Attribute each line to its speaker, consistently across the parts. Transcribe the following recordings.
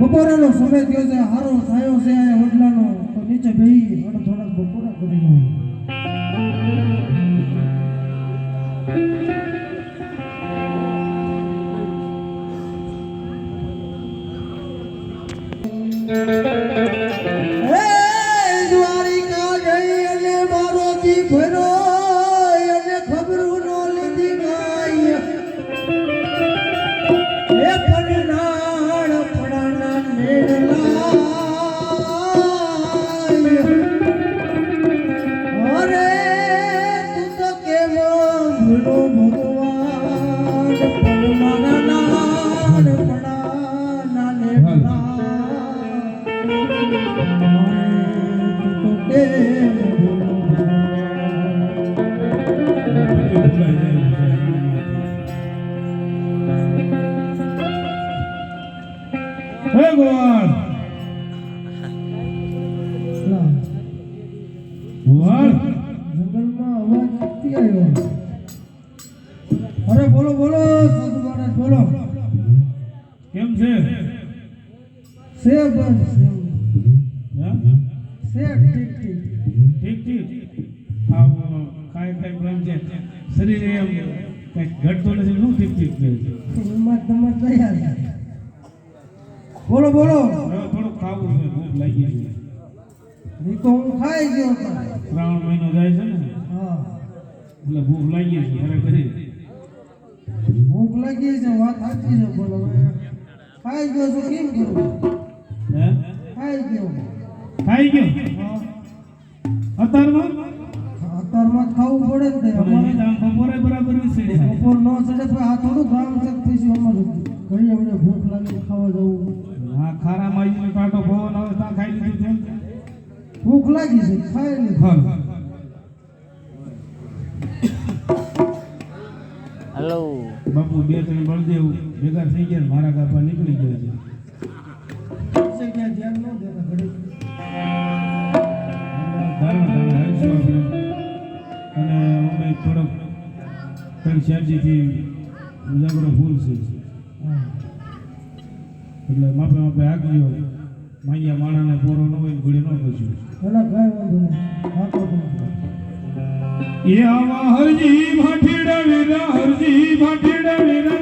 Speaker 1: બપોરાનો સમય થયો છે, હારો થયો છે અને ઓટલાનો. તો નીચે બેહી અને થોડાક બપોરા કરી લઉં. હે હે
Speaker 2: ગોવાળ
Speaker 1: બોલો બોલો.
Speaker 2: થોડું ખાવું છે ભૂખ લાગી છે.
Speaker 1: એ તો હું ખાઈ ગયો.
Speaker 2: શ્રાવણ મહિનો જાય છે ને?
Speaker 1: હા.
Speaker 2: એટલે ભૂખ લાગી છે ઘરે કરી
Speaker 1: ભૂખ લાગી છે વાત સાચી છે બોલો. ખાઈ ગયો છું કેમ કરું
Speaker 2: હે?
Speaker 1: ખાઈ ગયો.
Speaker 2: ખાઈ ગયો? અત્યારમાં
Speaker 1: અત્યારમાં ખાવું પડે ને અમારે
Speaker 2: બપોરે બરાબર વિશે
Speaker 1: બપોર નો ચડે તો આ થોડું કામ છે પછી અમારું. ઘણી અમને ભૂખ લાગી ખાવા જવું
Speaker 2: હા ખારા માઈ કાંટો ભવન આવે ત્યાં ખાઈ લીધું છે
Speaker 1: ભૂખ લાગી છે ખાઈ લીધું
Speaker 3: હલો.
Speaker 2: બાપુ બે ત્રણ બળદેવ ભેગા થઈ ગયા ને મારા કાપા નીકળી ગયા છે.
Speaker 1: ક્યાં ધ્યાન ન દેતા ઘડી
Speaker 2: ધારણ ધારણ હાલશું આપણે. અને અમે થોડોક ત્રણ શાંતિથી ઉજાગરો ફૂલ છે. એટલે માપે માપે આગજો માયા માણાને પોરો ન હોય ઘોડી ન બસ્યું
Speaker 1: ભલા કાંઈ વાંધો નહીં.
Speaker 2: એ આવા હરજી ભાટીડા વીરા હરજી ભાટીડા વીરા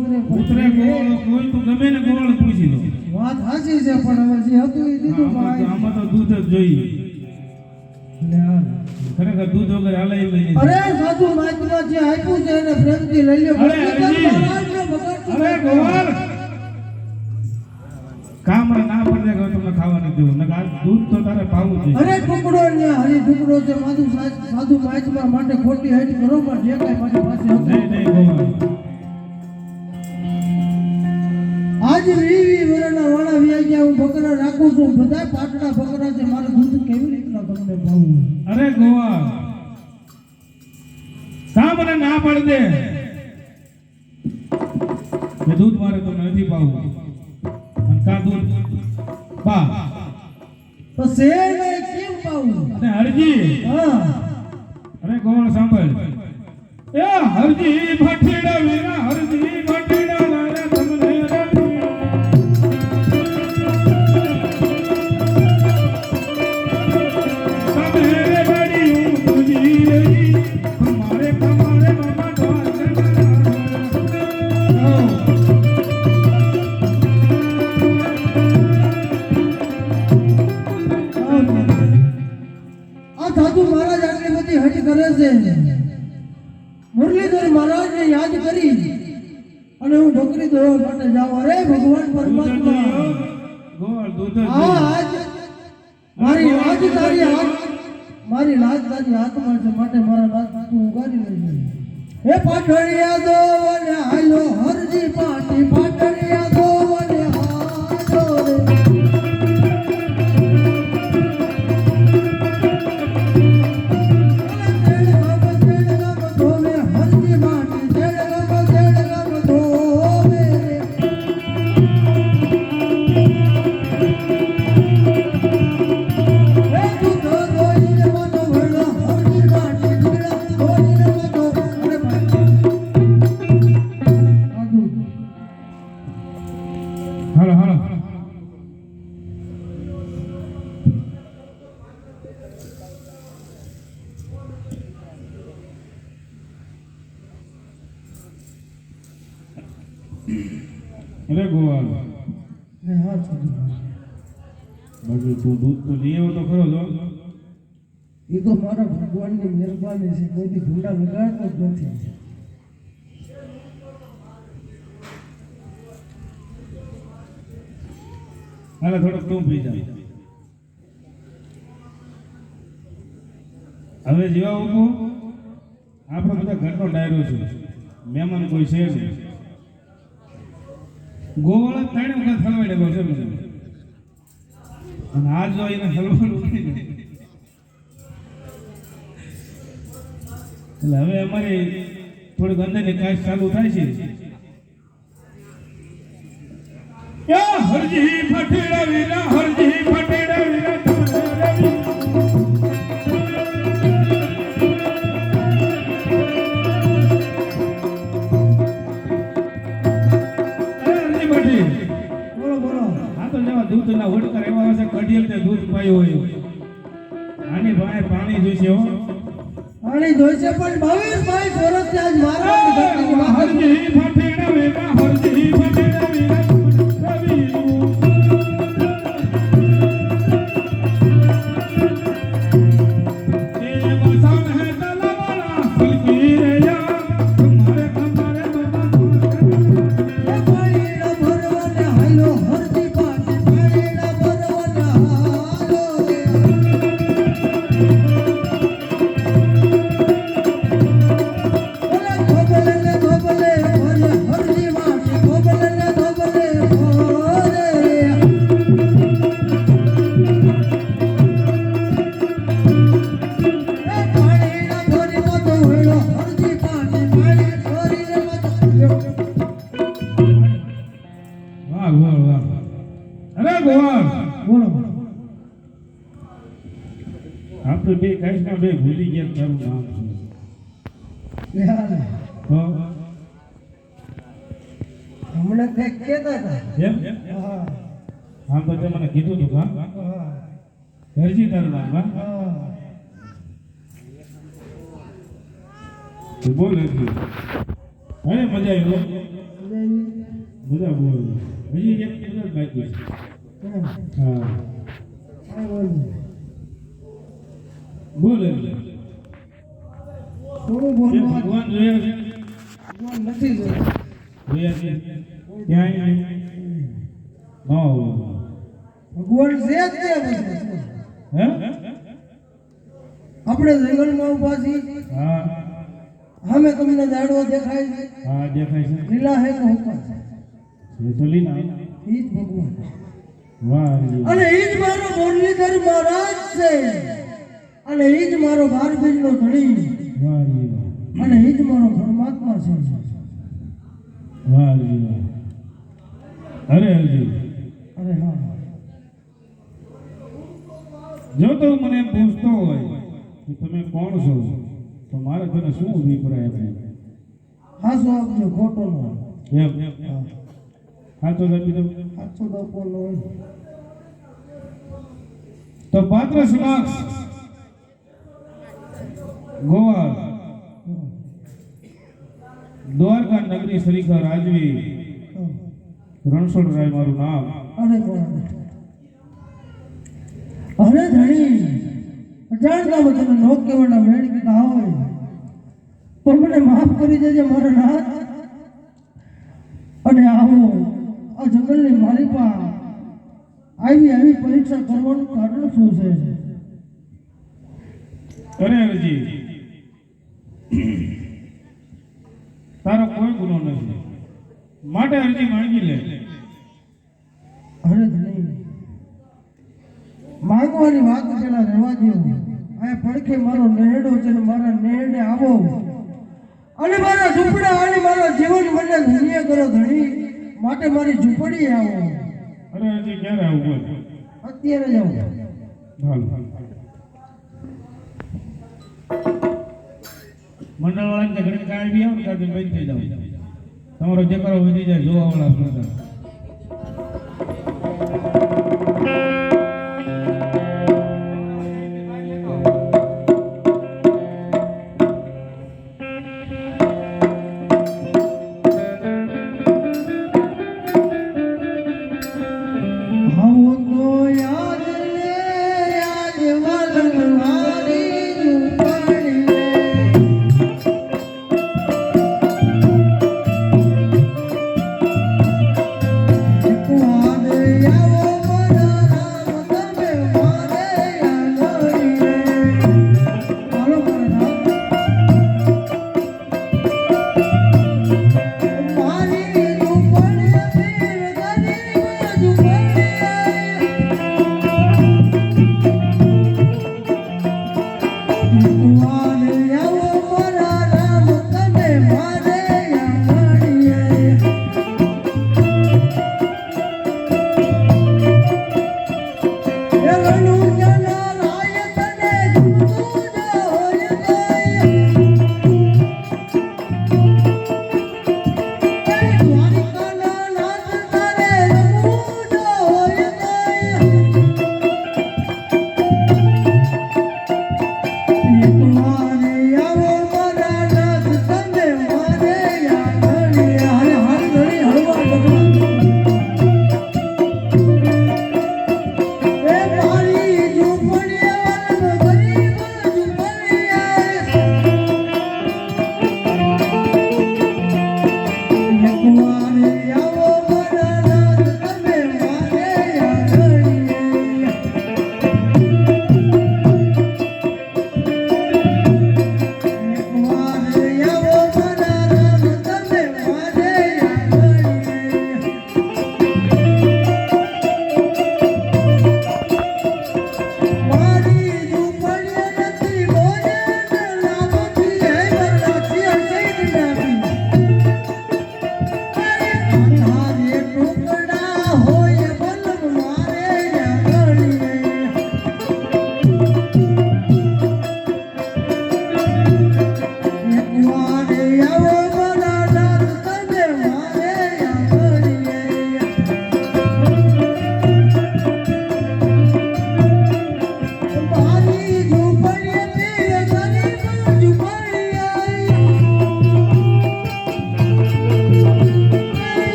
Speaker 2: ઉતરે ગોળ કોઈ તો ગમે ને ગોળ પૂછી લો.
Speaker 1: વાત સાચી છે પણ હવે જે હતું એ દીધું ભાઈ.
Speaker 2: આમાં તો દૂધ જ જોઈએ. ખરેખર દૂધ વગર હાલે નહીં.
Speaker 1: અરે સાધુ માત્ર જે આપ્યું છે એને પ્રેમથી લઈ લો
Speaker 2: અરે. અરે
Speaker 1: ગોળ
Speaker 2: ગોવાળ ના પડે કે તમને ખાવા નથી દેવું. નકા દૂધ તો તારે પાવું છે
Speaker 1: અરે ટુકડો ને હરી ટુકડો છે. માધુ સા- સાધુ માઇકમાં માટે ખોટી હેટ કરો પણ જે કાંઈ મારી પાસે
Speaker 2: નહીં નહીં ગોવાળ
Speaker 1: હું બકરા રાખું છું બધા પાટડા બકરા છે મારું દૂધ કેવી રીતના તમને ભાવવું
Speaker 2: અરે ગોવા. કા મને ના પાડ દે? કે દૂધ મારે તમને નથી પાવું અને કા દૂધ? બા.
Speaker 1: તો સે ને કેમ પાવું
Speaker 2: અને હરજી.
Speaker 1: હા.
Speaker 2: અરે ગોવા સાંભળ. એ હરજી ભઠીડા વિના હરજી
Speaker 1: હાલે,
Speaker 2: થોડોક તું પી જા. હવે જેવા ઊભો. આપણો બધા ઘરનો ડાયરો છે. મહેમાન કોઈ છે નહીં. ગોવાળા ત્રણ વખત હલવાડેલો છે મને અને આ જો એને હલવાનું નથી એટલે હવે અમારી થોડીક અંદરની કાશ ચાલુ થાય છે. હરજી ફટેડા વીરા હરજી ફટેડા વીરા તમારા રવિ. અરે હરજી ભટ્ટી,
Speaker 1: બોલો બોલો.
Speaker 2: આ તો જેવા દૂધના વડકર એવા હશે કઢિયલ તે દૂધ પાયું હોય. આની ભાઈ પાણી જોઈશે હો.
Speaker 1: પાણી જોઈશે પણ ભાવેશભાઈ વર્ષથી આજ મારા
Speaker 2: આપણે બે કાંઈ બે ભૂલી ગયા તારું નામ
Speaker 1: હમણાં કંઈક કહેતા હતા.
Speaker 2: એમ?
Speaker 1: હા.
Speaker 2: આમ તો તે મને કીધું હતું હા.
Speaker 1: હા.
Speaker 2: ઘરજી તારું નામ હા? તું બોલ નથી અરે મજા આવી. મજા બોલ. હજી એક બાકી હા બોલ. ઘરજી.
Speaker 1: થોડું
Speaker 2: એ
Speaker 1: બોલવા
Speaker 2: ભગવાન જોયા છે.
Speaker 1: ભગવાન નથી જોયું.
Speaker 2: જોયા છે. ક્યાંય ન હોવું.
Speaker 1: ભગવાન છે જ તે
Speaker 2: હે?
Speaker 1: આપણે જંગલમાં ઊભા છીએ
Speaker 2: હા.
Speaker 1: સામે તમને દાડવા દેખાય છે.
Speaker 2: હા દેખાય છે.
Speaker 1: લીલા હે તો હુકમ છે.
Speaker 2: એ તો લીલા.
Speaker 1: ઈ જ ભગવાન.
Speaker 2: વાહ
Speaker 1: અને ઈ જ મારો મુરલીધર મહારાજ છે. અને એ જ મારો બાર બીજનો ધણી. અને એ જ મારો પરમાત્મા છે.
Speaker 2: અરે હરજી
Speaker 1: અરે હા.
Speaker 2: જો તો મને પૂછતો હોય કે તમે કોણ છો તો મારે તને શું અભિપ્રાય આપે?
Speaker 1: હાસો આપજો? ખોટો નો
Speaker 2: એમ. હા. તો આપી દઉં?
Speaker 1: સાચો દપો નો
Speaker 2: તો પાત્ર સમક્ષ ગોવાળ દ્વારકા નગરી સરીખા રાજવી. રણછોડરાય મારું નામ.
Speaker 1: અરે કોણ અરે ધણી અજાણતામાં તમે નો કહેવાના મેળ કીધા હોય. પણ મને માફ કરી દેજે મારા નાથ. અને આવો આ જંગલની મારી પા આવી આવી પરીક્ષા કરવાનું કારણ શું છે?
Speaker 2: અરે હરજી તારો કોઈ ગુનો નથી. માટે અરજી માંગી લે.
Speaker 1: અરે નહીં. માંગવાની વાત પેલા રહેવા દો આ પડખે મારો નેહડો છે ને મારા નેહડે આવો. અને મારા ઝૂંપડા અને મારા જીવન મને ધન્ય કરો ધણી. માટે મારી ઝૂંપડી આવો.
Speaker 2: અરે હરજી ક્યારે આવું
Speaker 1: અત્યારે હાલ
Speaker 2: હાલ. મંડળ વાળા ઘડી કાઢી બી આવો ને બંધ થઈ જાવ તમારો જકરો વધી જાય, જોવા વાળા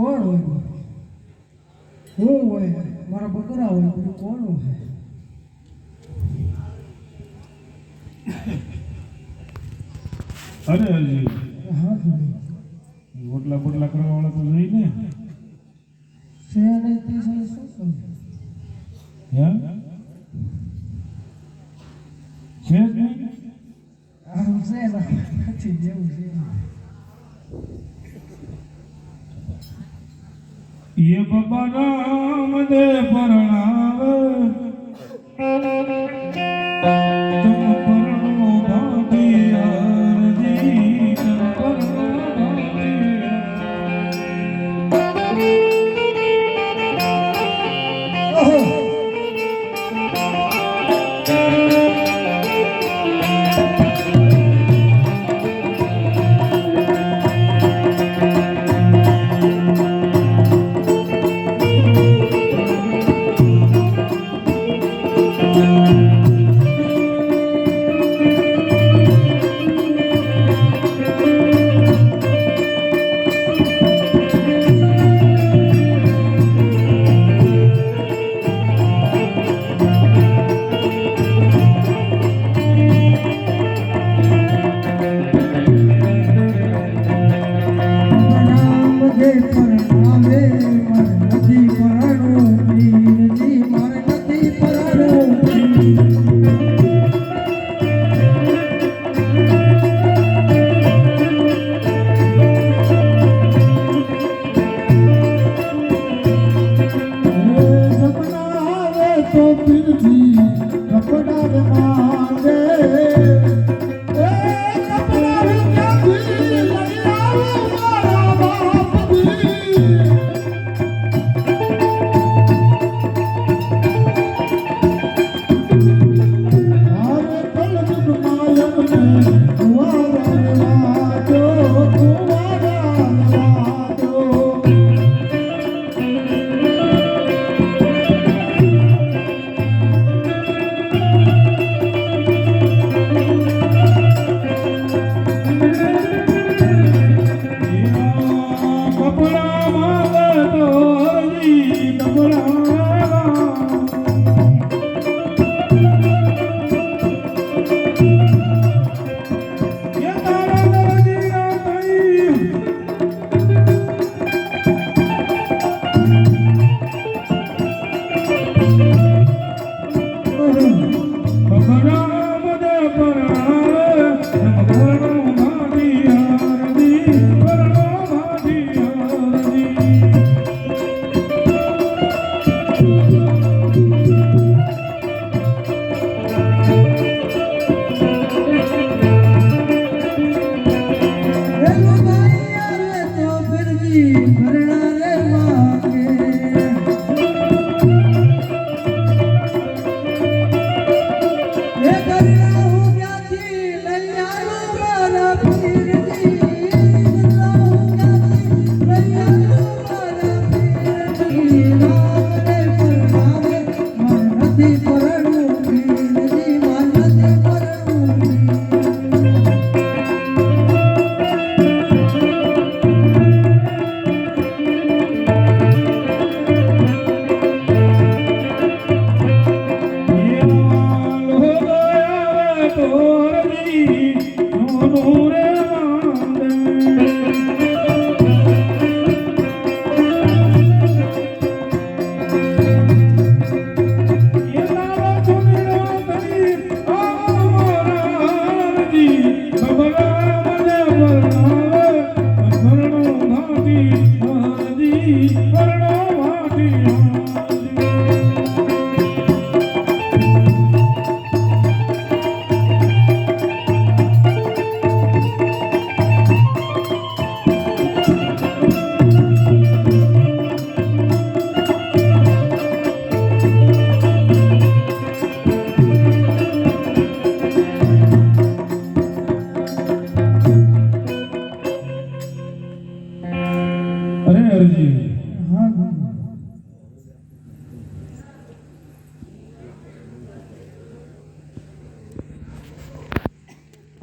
Speaker 1: કોણ હોય હું હોય મારા બકરા હોય બધું કોણ હોય?
Speaker 2: અરે અરજી
Speaker 1: હા
Speaker 2: ગોટલા ગોટલા કરવા વાળા તો જોઈ ને.
Speaker 1: છે અને તે શું શું
Speaker 2: હે? છે જ નહીં?
Speaker 1: આ છે નથી જેવું છે. ये
Speaker 2: बाबा राम
Speaker 1: दे परणावे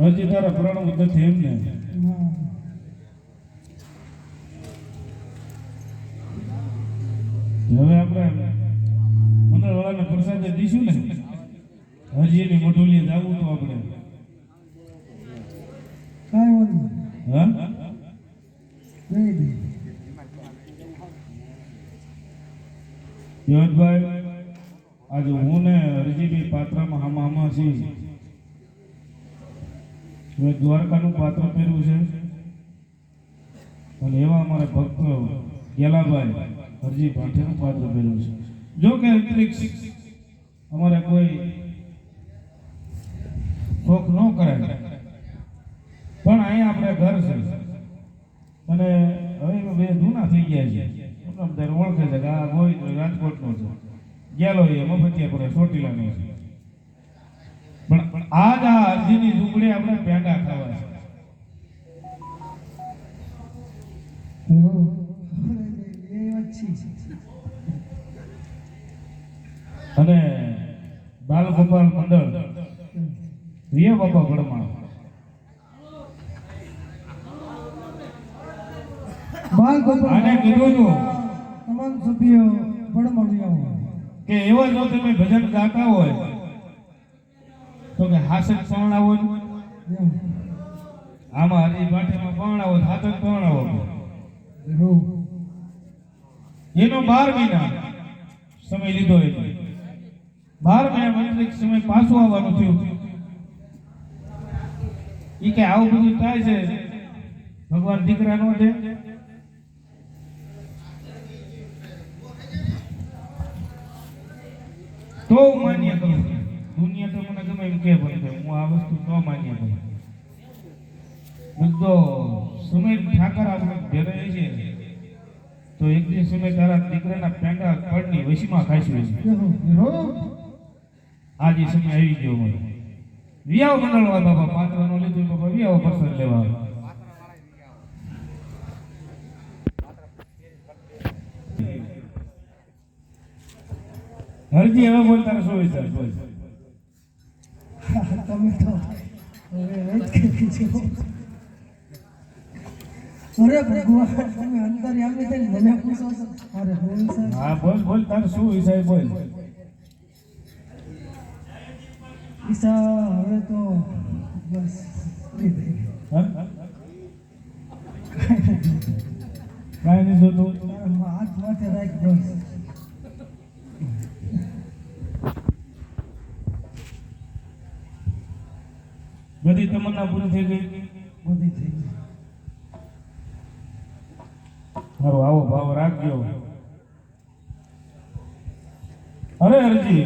Speaker 2: હજી તારા પ્રણવ નથી એમ ને? હવે આપણે મંડળવાળાને પ્રસાદ દઈશું ને? હજી એની મોઢુલીએ જવું તો આપણે.
Speaker 1: કાંઈ વાંધો
Speaker 2: હા? આજે હું ને હરજીભાઈ પાત્રમાં હામા હામાં છીએ. હવે દ્વારકાનું પાત્ર પહેર્યું છે. અને એવા અમારા ભક્તો ગેલાભાઈ હરજી ભાટિયાનું પાત્ર પહેર્યું છે. જો કે અંતરિક્ષ અમારે કોઈ ખોખ ન કરાય. પણ અહીંયા આપણે ઘર છે. અને હવે બે જૂના થઈ ગયા છે. ઓળખે છે કે આ ગોવિંદ રાજકોટનો છે. ગેલો એ મફતિયા પડે ચોટીલાનો છે. પણ આજ આ અરજીની ઝૂંપડી આપણે ભેગા ખાવા છે
Speaker 1: અને બાલ છે.
Speaker 2: બાલગોપાલ મંડળ રિયા બાપા ગઢમાં
Speaker 1: બાલ ગોપાલ
Speaker 2: કીધું હતું
Speaker 1: તમામ સભ્યો ભણમાં
Speaker 2: કે એવા જો તમે ભજન ગાતા હોય તો કે હાસક પરણાવો. આમાં હરી પાટીમાં પરણાવો હાથક પરણાવો. એનો બાર મહિના સમય લીધો એ. બાર મહિના મંત્રિક સમય પાછો આવવાનું થયું. ઈ કે આવું બધું થાય છે. ભગવાન દીકરા નો દે. તો માન્ય કરું. દુનિયા તો ગમે એમ કે પણ હું આ વસ્તુ તો માન્ય ભાઈ બધો સુમિત ઠાકર આપણે ઘેરે છે તો એક દિવસ સુમિત તારા દીકરાના પેંડા પડની વશીમાં ખાઈશું. આજે સમય આવી ગયો મને વિયાવ મંડળવા બાબા પાત્રનો લીધું બાબા વિયાવ પસંદ લેવા હરજી હવે બોલતા શું વિચાર? બોલ.
Speaker 1: તમે તો હવે વાત કરી છો. અરે ભગવાન તમે અંદર આવી થઈને મને પૂછો છો. અરે બોલ સર.
Speaker 2: હા બોલ બોલ તારે શું વિચાર બોલ?
Speaker 1: ઈશા હવે તો બસ?
Speaker 2: કાંઈ નહીં જોતું.
Speaker 1: હાથ માથે રાખ બસ.
Speaker 2: બધી તમન્ના પૂરી થઈ ગઈ?
Speaker 1: બધી થઈ ગઈ.
Speaker 2: મારો આવો ભાવ રાખજો. અરે હરજી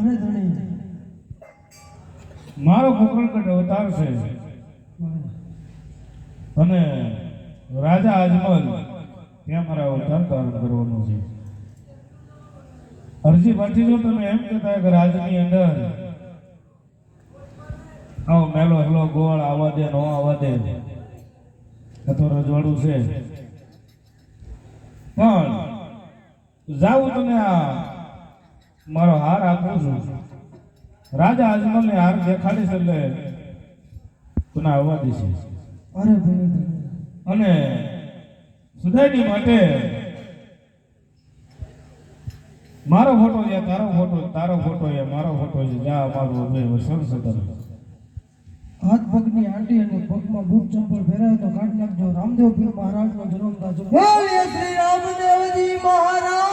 Speaker 1: અરે ધણી.
Speaker 2: મારો કુકરકટ અવતાર છે. અને રાજા અજમલ ત્યાં મારા અવતાર ધારણ કરવાનો છે. અરજી પાછી જો તમે એમ કહેતા કે રાજની અંદર આવો મેલો હેલો ગોળ આવવા દે નો આવા દે. તો રજવાડું છે. પણ જાવું તમે આ મારો હાર આપું છું. રાજા અજમલને હાર દેખાડીશ એટલે તને આવવા દેશે
Speaker 1: અરે ભાઈ.
Speaker 2: અને સુધારી માટે મારો ફોટો છે તારો ફોટો તારો ફોટો છે મારો ફોટો છે. જા મારો બે હતા
Speaker 1: હાથ પગની આંટી અને પગમાં બૂટ ચંપલ પહેરાય તો કાઢ નાખજો. રામદેવ પીર મહારાજનો જન્મ તાજો બોલીએ મહારાજ.